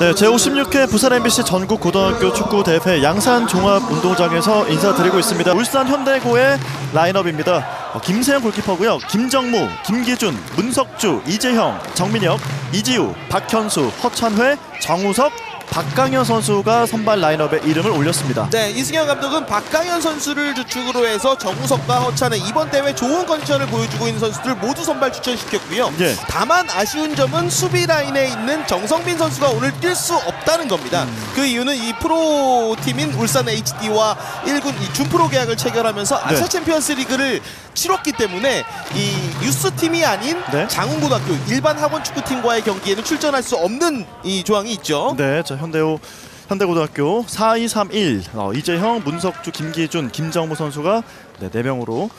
네, 제56회 부산 MBC 전국 고등학교 축구 대회 양산 종합 운동장에서 인사드리고 있습니다. 울산 현대고의 라인업입니다. 어, 김세영 골키퍼고요. 김정무, 김기준, 문석주, 이재형, 정민혁, 이지우, 박현수, 허찬회, 정우석, 박강현 선수가 선발 라인업에 이름을 올렸습니다. 네, 이승현 감독은 박강현 선수를 주축으로 해서 정우석과 허찬의 이번 대회 좋은 컨디션을 보여주고 있는 선수들 모두 선발 추천시켰고요. 예. 다만 아쉬운 점은 수비 라인에 있는 정성빈 선수가 오늘 뛸 수 없다는 겁니다. 음. 그 이유는 이 프로 팀인 울산 HD와 1군 이 준프로 계약을 체결하면서 네. 아시아 챔피언스 리그를 치렀기 때문에 이 유스 팀이 아닌 네. 장훈고등학교 일반 학원 축구팀과의 경기에는 출전할 수 없는 이 조항이 있죠. 네, 자 현대호 현대고등학교 4231 어, 이재형, 문석주, 김기준, 김정무 선수가 네, 4명으로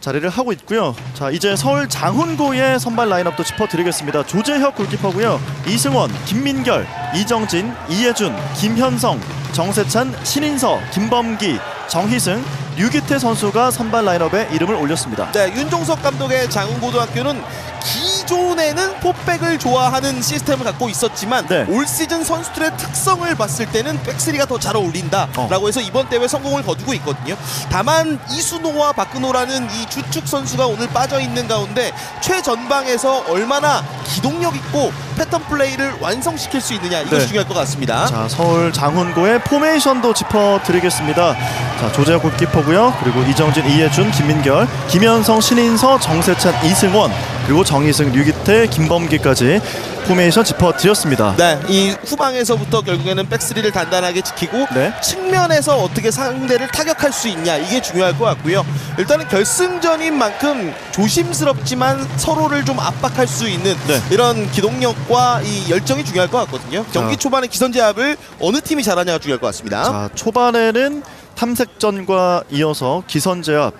자리를 하고 있고요. 자 이제 서울 장훈고의 선발 라인업도 짚어드리겠습니다. 조재혁 골키퍼고요. 이승원, 김민결, 이정진, 이예준, 김현성, 정세찬, 신인서, 김범기, 정희승, 류기태 선수가 선발 라인업에 이름을 올렸습니다. 네, 윤종석 감독의 장훈고등학교는 기 존에는 포백을 좋아하는 시스템을 갖고 있었지만 네. 올 시즌 선수들의 특성을 봤을 때는 백스리가 더 잘 어울린다라고 해서 이번 대회 성공을 거두고 있거든요. 다만 이순호와 박근호라는 이 주축 선수가 오늘 빠져 있는 가운데 최전방에서 얼마나 기동력 있고 패턴 플레이를 완성시킬 수 있느냐 이것이 네. 중요할 것 같습니다. 자 서울 장훈고의 포메이션도 짚어드리겠습니다. 자 조재혁 골키퍼고요. 그리고 이정진, 이예준, 김민결, 김현성, 신인서, 정세찬, 이승원 그리고 정희승, 류기태, 김범기까지 포메이션 짚어드렸습니다. 네, 이 후방에서부터 결국에는 백스리를 단단하게 지키고 네. 측면에서 어떻게 상대를 타격할 수 있냐 이게 중요할 것 같고요. 일단은 결승전인 만큼 조심스럽지만 서로를 좀 압박할 수 있는 네. 이런 기동력과 이 열정이 중요할 것 같거든요. 경기 자. 초반에 기선제압을 어느 팀이 잘하냐가 중요할 것 같습니다. 자 초반에는 탐색전과 이어서 기선제압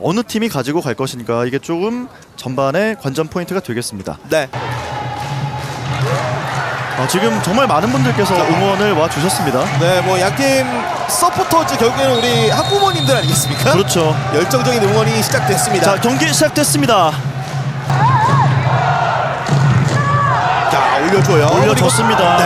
어느 팀이 가지고 갈 것인가 이게 조금 전반의 관전 포인트가 되겠습니다. 네, 아, 지금 정말 많은 분들께서 응원을 와 주셨습니다. 네, 뭐 양팀 서포터즈 결국에는 우리 학부모님들 아니겠습니까? 그렇죠. 열정적인 응원이 시작됐습니다. 자 경기 시작됐습니다. 자, 올려줘요. 올려줬습니다. 그리고- 네.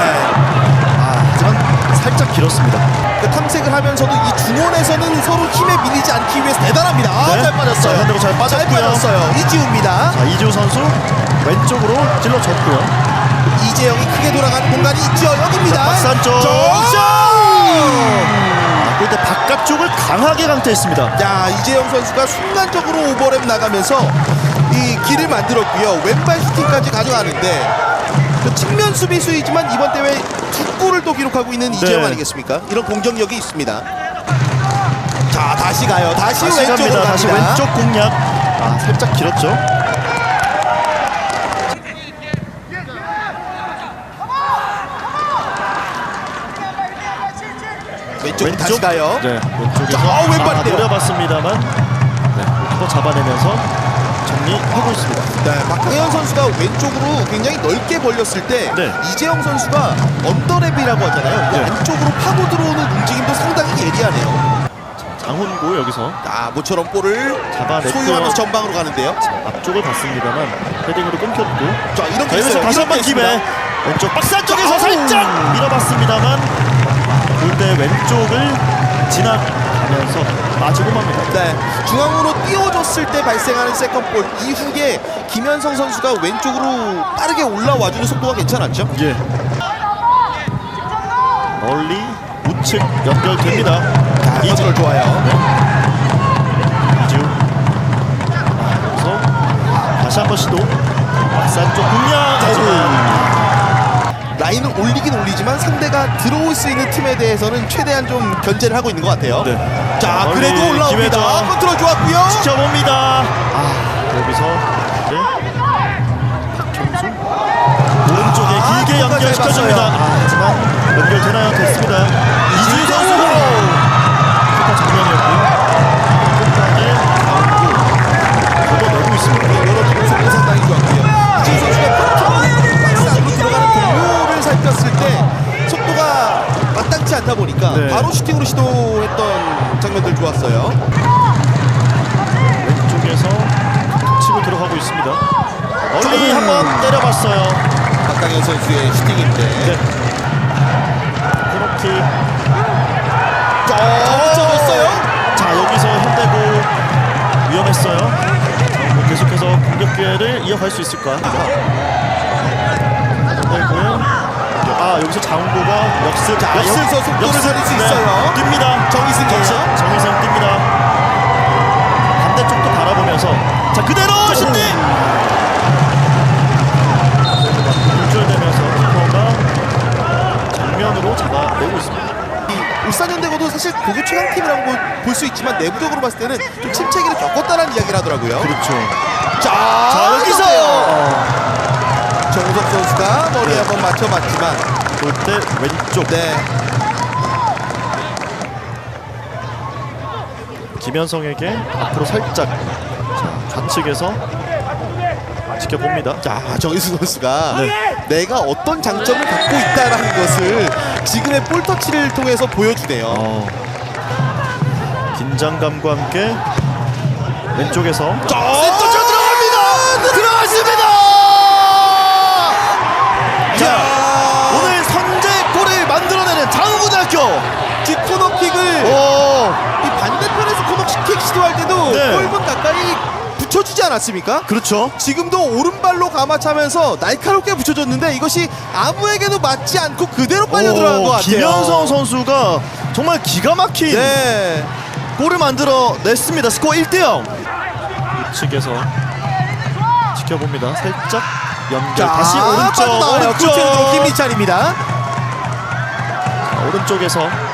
아, 하지만 살짝 길었습니다. 그 탐색을 하면서도 이 중원에서는 서로 힘에 밀리지 않기 위해서 대단합니다. 아, 네. 잘 빠졌어요. 잘 빠졌고요. 빠졌어요. 이지우입니다. 자 이지우 선수 왼쪽으로 찔러줬고요. 이재영이 크게 돌아가는 공간이 있죠. 여기입니다. 박산 쪽. 저- 아, 골대 바깥쪽을 강하게 강타했습니다. 야, 이재영 선수가 순간적으로 오버랩 나가면서 이 길을 만들었고요. 왼발 슈팅까지 가져가는데 그 측면 수비수이지만 이번 대회 두 골을 또 기록하고 있는 이재영 네. 아니겠습니까? 이런 공격력이 있습니다. 자, 다시 가요. 다시, 다시 왼쪽으로 갑니다. 갑니다. 다시 왼쪽 공략. 아 살짝 길었죠. 왼쪽 다시 가요. 네 왼쪽에서 자, 어, 왼발인데요. 아, 노려봤습니다만 네, 골키퍼 잡아내면서 정리하고 있습니다. 네, 박강현 선수가 왼쪽으로 굉장히 넓게 벌렸을 때 네. 이재영 선수가 언더랩이라고 하잖아요. 그 네. 안쪽으로 파고 들어오는 움직임도 상당히 예리하네요. 장훈고 여기서 아, 모처럼 볼을 잡아냈고요. 소유하면서 전방으로 가는데요. 앞쪽을 봤습니다만 헤딩으로 끊겼고 자, 이런 여기서 게 있어요. 다시 한번 있습니다. 왼쪽 박스 안쪽에서. 살짝 밀어봤습니다만 골대 왼쪽을 지나가면서 빠지고 맙니다. 네, 중앙으로 띄워줬을 때 발생하는 세컨볼 이후에 김현성 선수가 왼쪽으로 빠르게 올라와주는 속도가 괜찮았죠. 예. 멀리 우측 연결됩니다. 아, 컨트롤 좋아요. 이지우. 아, 여기서 다시 한 번 시도. 박스 안쪽 공략. 라인을 올리긴 올리지만 상대가 들어올 수 있는 팀에 대해서는 최대한 좀 견제를 하고 있는 것 같아요. 네. 자, 멀리 그래도 올라옵니다. 기회죠. 컨트롤 좋았고요. 지켜봅니다. 아, 여기서 네. 오른쪽에 아, 길게 연결시켜줍니다. 아, 하지만 연결되나요? 됐습니다. 이지 계속해서 공격 기회를 이어갈 수 있을까? 아 여기서 장훈보가 역습 자, 역습서 속도를 살릴 수 네, 있어요. 네, 뜁니다. 정희승 캐쳐. 그렇죠. 정희승 뜁니다. 반대쪽도 바라보면서 자 그대로 슈팅. 돌출되면서 키퍼가 정면으로 잡아내고 있습니다. 울산현대고도 사실 고교 최강팀이라고 볼 수 있지만 내부적으로 봤을 때는 좀 침체기를 겪었다는 이야기를 하더라고요. 그렇죠 자, 자 여기서 정우석 선수가 머리에 네. 한번 맞춰봤지만 볼때 왼쪽 네. 김현성에게 앞으로 살짝 자, 좌측에서 지켜봅니다. 자, 정희수 선수가 네. 내가 어떤 장점을 갖고 있다라는 것을 지금의 볼 터치를 통해서 보여주네요. 어, 긴장감과 함께 왼쪽에서 자, 센터 쳐 들어갑니다. 들어갔습니다. 자, 자, 오늘 선제 골을 만들어내는 장훈고등학교. 뒷코너킥을 오, 이 반대편에서 코너킥 시도할 때도 네. 골문 가까이 붙여주지 않았습니까? 그렇죠. 지금도 오른발로 감아차면서 날카롭게 붙여줬는데 이것이 아무에게도 맞지 않고 그대로 빨려 들어간 것 오, 같아요. 김현성 선수가 정말 기가 막힌 네. 골을 만들어 냈습니다. 스코어 1대 0. 우측에서 지켜봅니다. 살짝 연결. 다시 오른쪽. 오른쪽. 자, 오른쪽에서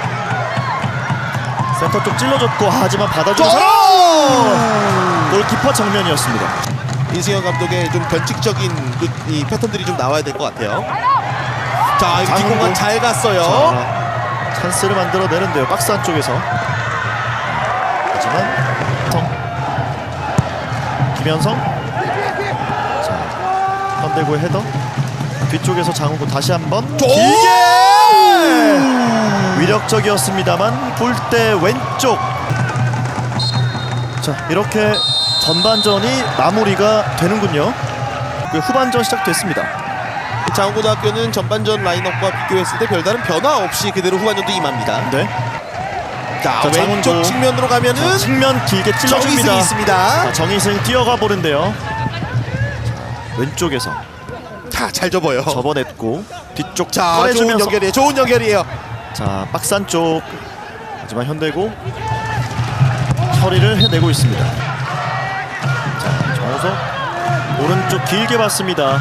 센터 쪽 찔러줬고 하지만 받아주는 오! 사람. 골키퍼 정면이었습니다. 이승현 감독의 좀 변칙적인 그- 이 패턴들이 좀 나와야 될 것 같아요. 자, 장훈고. 뒷공간 잘 갔어요. 자, 찬스를 만들어 내는데요. 박스 안쪽에서. 하지만 성 김현성. 자, 현대구의 헤더. 뒤쪽에서 장훈고 다시 한번 조- 길게 위력적이었습니다만 골대 왼쪽. 자, 이렇게 전반전이 마무리가 되는군요. 그 후반전 시작됐습니다. 장원고등학교는 전반전 라인업과 비교했을 때 별다른 변화 없이 그대로 후반전도 임합니다. 네. 자, 자, 왼쪽. 측면으로 가면은 자, 측면 길게 정희승이 찔러줍니다. 있습니다. 자, 정희승 뛰어가 보는데요. 자, 왼쪽에서 자, 잘 접어요. 접어냈고 뒤쪽 자, 좋은 연결이에요. 좋은 연결이에요. 자 박스 안쪽 하지만 현대고 처리를 해내고 있습니다. 자 정우석 오른쪽 길게 봤습니다.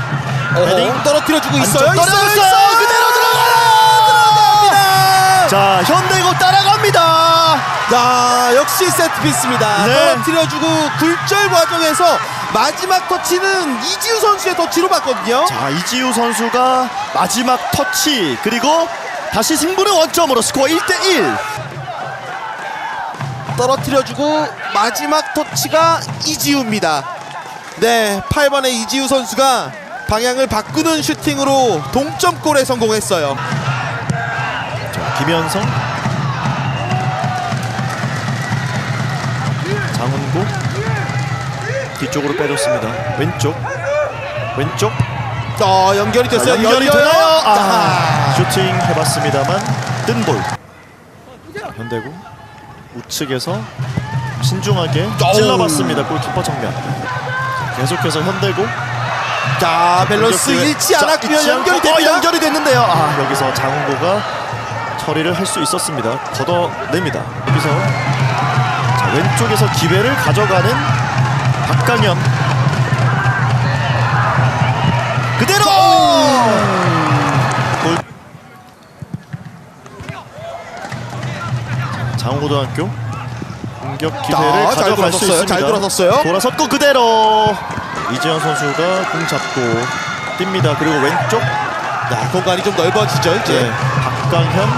헤딩 어, 떨어뜨려주고 있어요. 있어요, 떨어졌어요. 있어요. 그대로 들어갑니다. 자 현대고 따라갑니다. 자, 역시 세트피스입니다. 네. 떨어뜨려주고 굴절 과정에서 마지막 터치는 이지우 선수의 터치로 봤거든요. 자 이지우 선수가 마지막 터치 그리고 다시 승부는 원점으로 스코어 1대1 떨어뜨려주고 마지막 터치가 이지우입니다. 네, 8번의 이지우 선수가 방향을 바꾸는 슈팅으로 동점골에 성공했어요. 김현성 장훈고 뒤쪽으로 빼줬습니다 왼쪽 왼쪽 어, 연결이 됐어요. 자, 연결이. 되나요? 아, 아, 슈팅 해봤습니다만 뜬볼. 현대구 우측에서 신중하게. 찔러봤습니다 골키퍼 정면. 계속해서 현대구. 자, 밸런스. 잃지 자, 않았고요. 연결이 됩니다. 어, 연결이 됐는데요. 아 여기서 장훈고가 처리를 할 수 있었습니다. 걷어냅니다. 여기서 자, 왼쪽에서 기회를 가져가는 박강현. 그대로 장훈고등학교 공격 기회를 자, 잘 가져갈 수 돌아섰어요. 있습니다 잘 돌아섰어요. 돌아섰고 그대로 이재현 선수가 공 잡고 뜁니다 그리고 왼쪽 자, 공간이 좀 넓어지죠, 이제. 네, 박강현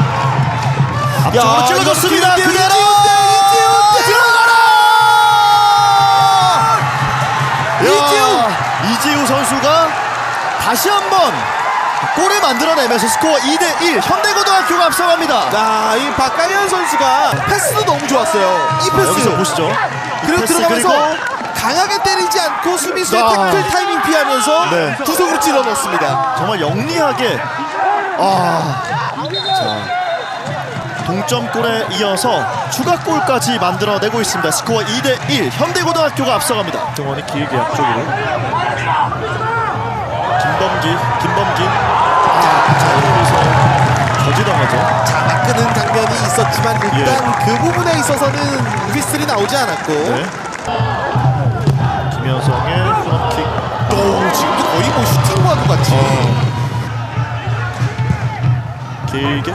앞쪽으로 야, 찔러줬습니다. 이거 그대로. 야, 이지우 선수가 다시 한번 골을 만들어내면서 스코어 2대1 현대고등학교가 앞서갑니다. 자, 이 박강현 선수가 패스도 너무 좋았어요. 이 자, 패스. 여기서 보시죠. 이 그리고 패스 들어가면서 그리고 강하게 때리지 않고 수비수의 아. 태클 타이밍 피하면서 네. 구석으로 찔러 넣습니다. 정말 영리하게 아, 자 동점골에 이어서 추가골까지 만들어내고 있습니다. 스코어 2대1 현대고등학교가 앞서갑니다. 등원이 길게 앞쪽으로 김범기, 김범기 아, 자 여기서 저지당하죠. 자, 막 끄는 장면이 있었지만 일단 그 부분에 있어서는 휘슬이 나오지 않았고 네. 김현성의 프런킥 또 지금도 거의 뭐 슈팅과도 같이 길게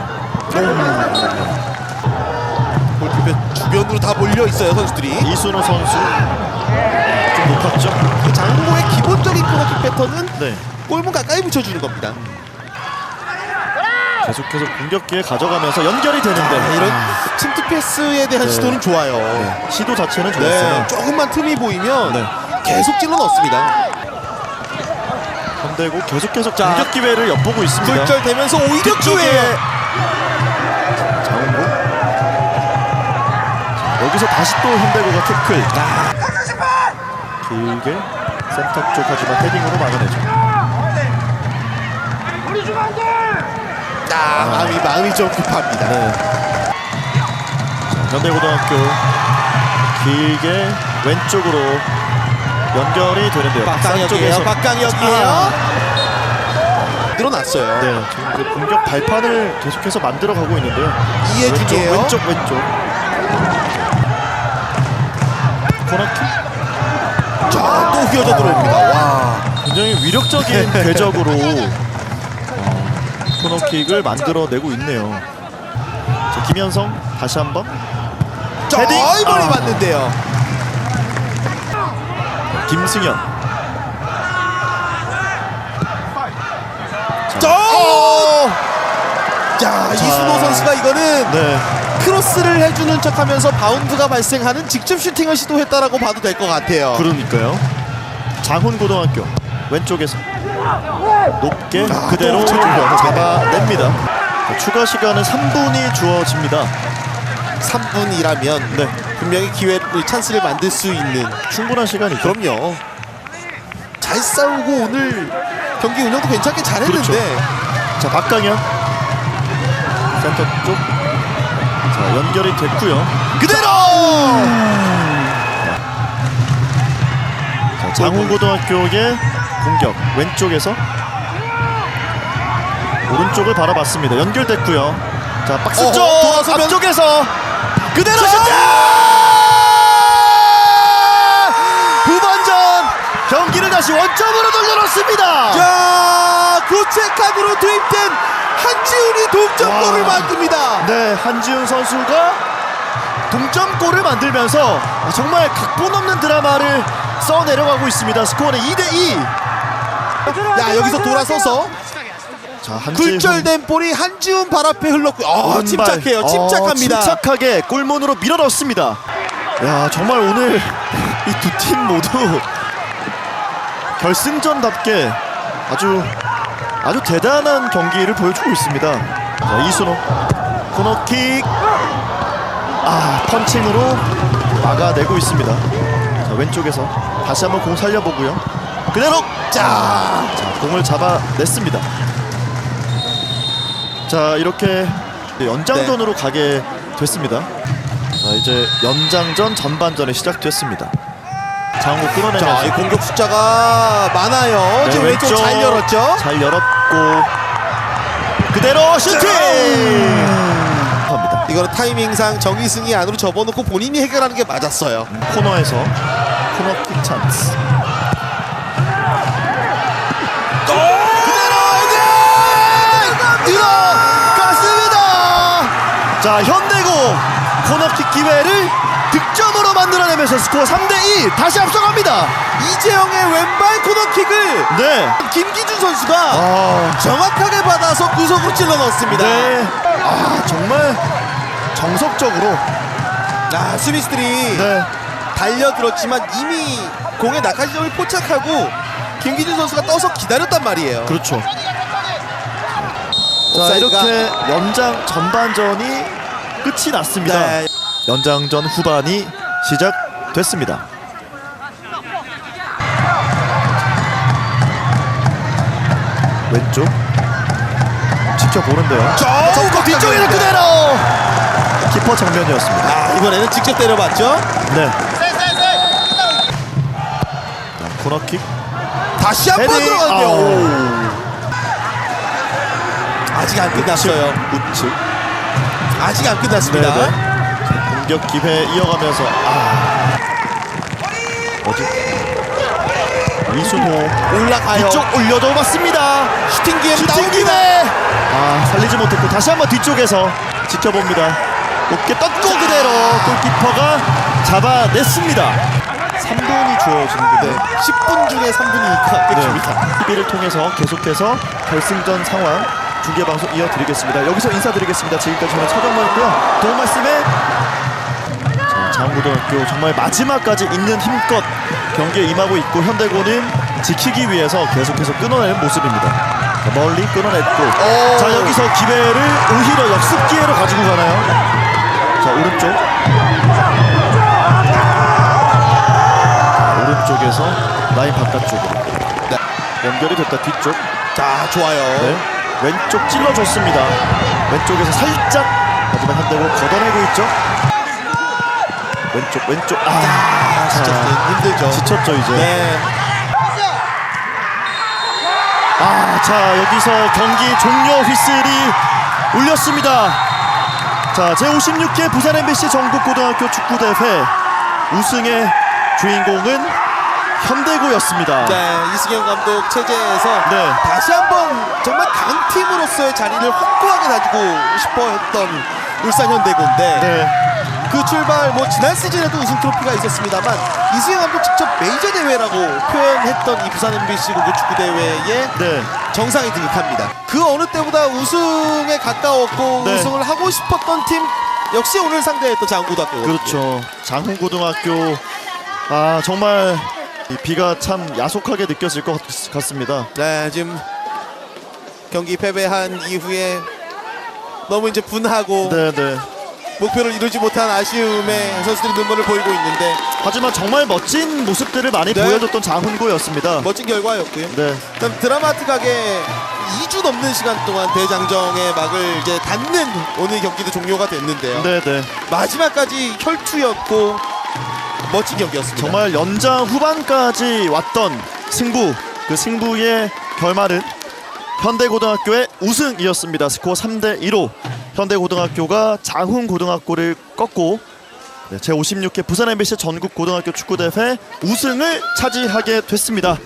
골키퍼 주변으로 다 몰려 있어요 선수들이. 이순호 선수 좀 높았죠. 그 장고의 기본적인 코너킥 패턴은 네. 골문 가까이 붙여주는 겁니다. 계속해서 공격 기회 가져가면서 연결이 되는데 아, 이런 아, 침투 패스에 대한 네. 시도는 좋아요. 네. 시도 자체는 네, 좋았으나 조금만 틈이 보이면 네. 계속 찔러 넣습니다. 현대고 계속 계속 자. 공격 기회를 엿보고 있습니다. 굴절되면서 오히려 기회. 장훈고 자, 여기서 다시 또 현대고가 태클 길게 센터 쪽 하지만 헤딩으로 막아내죠. 아, 마음이 마음이 좀 급합니다. 네. 자, 현대고등학교 길게 왼쪽으로 연결이 되는데요. 박강혁이에요. 박강혁이에요. 아. 늘어났어요. 네, 지금 그 공격 발판을 계속해서 만들어가고 있는데요. 이해준이에요. 왼쪽, 왼쪽, 왼쪽. 코너킥 자, 또 휘어져 들어옵니다. 와. 굉장히 위력적인 궤적으로 어, 코너킥을 만들어내고 있네요. 자, 김현성 다시 한번 자, 헤딩! 이번에 아. 맞는데요. 김승현 자, 자, 이순호 선수가 이거는 네, 크로스를 해주는 척하면서 바운드가 발생하는 직접 슈팅을 시도했다라고 봐도 될 것 같아요. 그러니까요. 장훈 고등학교 왼쪽에서 높게 아, 그대로 또 제대로 잡아냅니다. 자, 추가 시간은 3분이 주어집니다. 3분이라면 네, 분명히 기회를 찬스를 만들 수 있는 충분한 시간이죠. 그럼요. 잘 싸우고 오늘 경기 운영도 괜찮게 잘했는데 그렇죠. 자 박강현 센터 쪽. 자 연결이 됐고요. 그대로 자, 장훈고등학교의 공격 왼쪽에서 오른쪽을 바라봤습니다. 연결됐고요. 자 박스 어허, 쪽 돌아서면- 앞쪽에서 그대로 자! 슈팅! 후반전 경기를 다시 원점으로 돌려놓습니다. 자 교체카드로 투입된 한지훈이 동점골을 와. 만듭니다. 네, 한지훈 선수가 동점골을 만들면서 아, 정말 각본 없는 드라마를 써 내려가고 있습니다. 스코어는 2대 2. 야 여기서 돌아서서 자, 한지훈 굴절된 볼이 한지훈 발 앞에 흘렀고 아 오른발. 침착해요 어, 침착합니다. 침착하게 골문으로 밀어넣습니다. 야, 정말 오늘 이 두 팀 모두 결승전답게 아주 아주 대단한 경기를 보여주고 있습니다. 자, 이순호 코너킥 아 펀칭으로 막아내고 있습니다. 자, 왼쪽에서 다시 한번 공 살려보고요. 그대로 자, 자 공을 잡아냈습니다. 자 이렇게 연장전으로 가게 됐습니다. 자 이제 연장전 전반전이 시작됐습니다. 장구 자, 이 공격 숫자가 많아요. 네, 지금 왼쪽 잘 열었죠. 잘 열었고 그대로 슈팅! 합니다. 이거는 타이밍상 정희승이 안으로 접어놓고 본인이 해결하는 게 맞았어요. 코너에서 코너 킥 찬스. 자 현대고 코너킥 기회를 득점으로 만들어내면서 스코어 3대2 다시 앞서갑니다. 이재영의 왼발 코너킥을 네. 김기준 선수가 아, 정확하게 받아서 구석으로 찔러 넣었습니다. 네. 아 정말 정석적으로 아, 수비수들이 네. 달려들었지만 이미 공의 낙하 지점을 포착하고 김기준 선수가 떠서 기다렸단 말이에요. 그렇죠. 자 옵사이드가- 이렇게 연장 전반전이 끝이 났습니다. 네. 연장전 후반이 시작됐습니다. 왼쪽 지켜보는데요. 저 뒤쪽에서 그대로 골키퍼 정면이었습니다. 아 이번에는 직접 때려봤죠. 네. 자, 코너킥. 다시 한 번 헤딩. 들어갔네요. 아우. 아직 안 끝났어요. 우측. 아직 안 끝났습니다. 네, 네. 공격 기회 이어가면서 아. 어디? 이순호 올라가요. 뒤쪽 올려줘 봤습니다. 슈팅 기회 슈팅. 기회. 아 살리지 못했고 다시 한번 뒤쪽에서 지켜봅니다. 높게 떴고 그대로 골키퍼가 잡아냈습니다. 3분이 주어지는데 네, 10분 중에 3분이니까 끝입니다. TV를 통해서 계속해서 결승전 상황 중계 방송 이어드리겠습니다. 여기서 인사드리겠습니다. 지금까지 저는 서정모였고요. 도움 말씀에 자, 장고등학교 정말 마지막까지 있는 힘껏 경기에 임하고 있고 현대고는 지키기 위해서 계속해서 끊어내는 모습입니다. 자, 멀리 끊어냈고 오. 자 여기서 기회를 오히려 역습 기회로 가지고 가나요? 자 오른쪽 자, 오른쪽에서 라인 바깥쪽으로 네. 연결이 됐다 뒤쪽 자 좋아요. 네. 왼쪽 찔러줬습니다 왼쪽에서 살짝 하지만 현대고 걷어내고 있죠 왼쪽 왼쪽 아, 아 진짜 자, 힘들죠. 지쳤죠 이제 네. 아, 자 여기서 경기 종료 휘슬이 울렸습니다. 자, 제 56회 부산 MBC 전국고등학교 축구대회 우승의 주인공은 현대고였습니다. 네, 이승현 감독 체제에서 네. 다시 한번 정말 강팀으로서의 자리를 확고하게 가지고 싶어 했던 울산 현대고인데 네, 그 출발 뭐 지난 시즌에도 우승 트로피가 있었습니다만 이승현 감독 직접 메이저 대회라고 표현했던 이 부산 MBC 고교 축구 대회에 네, 정상에 등극합니다. 그 어느 때보다 우승에 가까웠고 네. 우승을 하고 싶었던 팀 역시 오늘 상대했던 장고등학교. 그렇죠. 장훈고등학교 아 정말 이 비가 참 야속하게 느껴질 것 같- 같습니다. 네, 지금 경기 패배한 이후에 너무 이제 분하고 네, 네. 목표를 이루지 못한 아쉬움에 선수들이 눈물을 보이고 있는데 하지만 정말 멋진 모습들을 많이 네. 보여줬던 장훈고였습니다. 멋진 결과였고요. 네, 그다음 드라마틱하게 2주 넘는 시간 동안 대장정의 막을 이제 닫는 오늘 경기도 종료가 됐는데요. 네, 네. 마지막까지 혈투였고 멋진 경기였습니다. 정말 연장 후반까지 왔던 승부 그 승부의 결말은 현대고등학교의 우승이었습니다. 스코어 3대 2로 현대고등학교가 장훈고등학교를 꺾고 네, 제56회 부산 MBC 전국 고등학교 축구대회 우승을 차지하게 됐습니다.